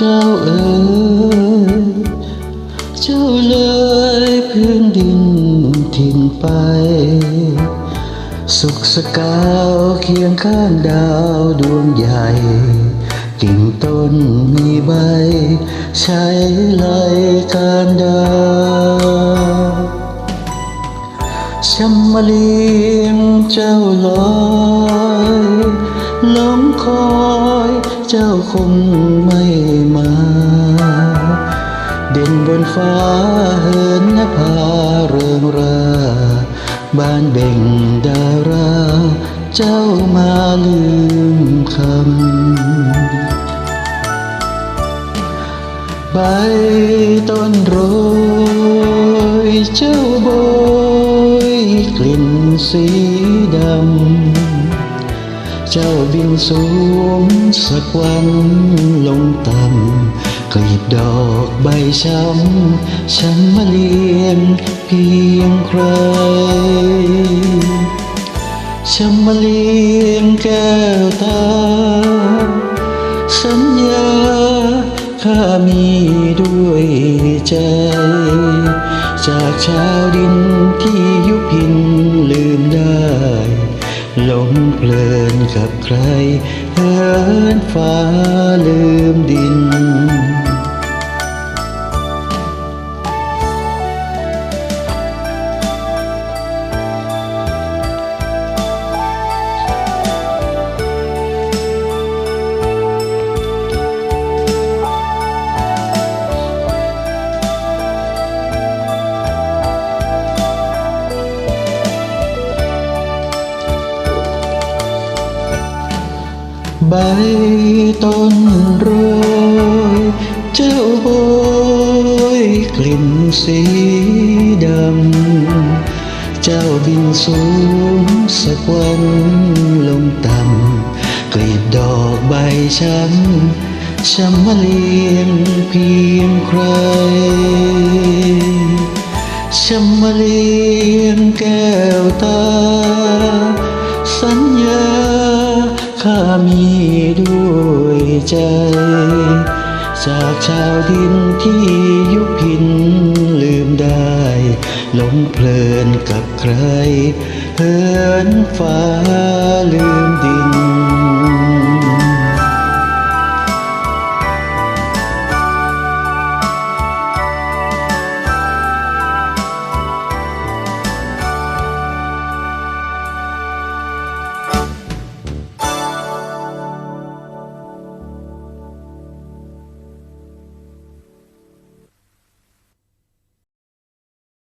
จ้าเอ๋ยเจ้าเลยพื้นดินทิ้งไป สุขสกาวเคียงข้างดาวดวงใหญ่กิ่งต้นมีใบ ใช้ไล่การดาชำมะเลียงเจ้าลอยหลงคอ เจ้าคงไม่มา เด่นบนฟ้าเหินนภาเริงราบ้านเบ่งดารา เจ้ามาลืมคำใบต้นโรยเจ้าโบยกลิ่นสีดำ เจ้าบินสูงสักวันลงต่ำกลีบดอกใบช้ำฉันมาเลี้ยงเพียงใครฉันมาเลี้ยงแก้วตา สัญญาข้ามีด้วยใจ จากชาวดิน กับใครเหินฟ้า บต้นโรย เจ้าโบยกลิ่นสีดำ เจ้าบินสูงสักวันลงต่ำกลีบดอกใบช้ำช้ำมาเลียงเพียงใครช้ำมาเลียงแก้วตา สัญญา ข้ามีด้วยใจ จากชาวดินที่ยุพินลืมได้หลงเพลินกับใครเหินฟ้าลืมดิน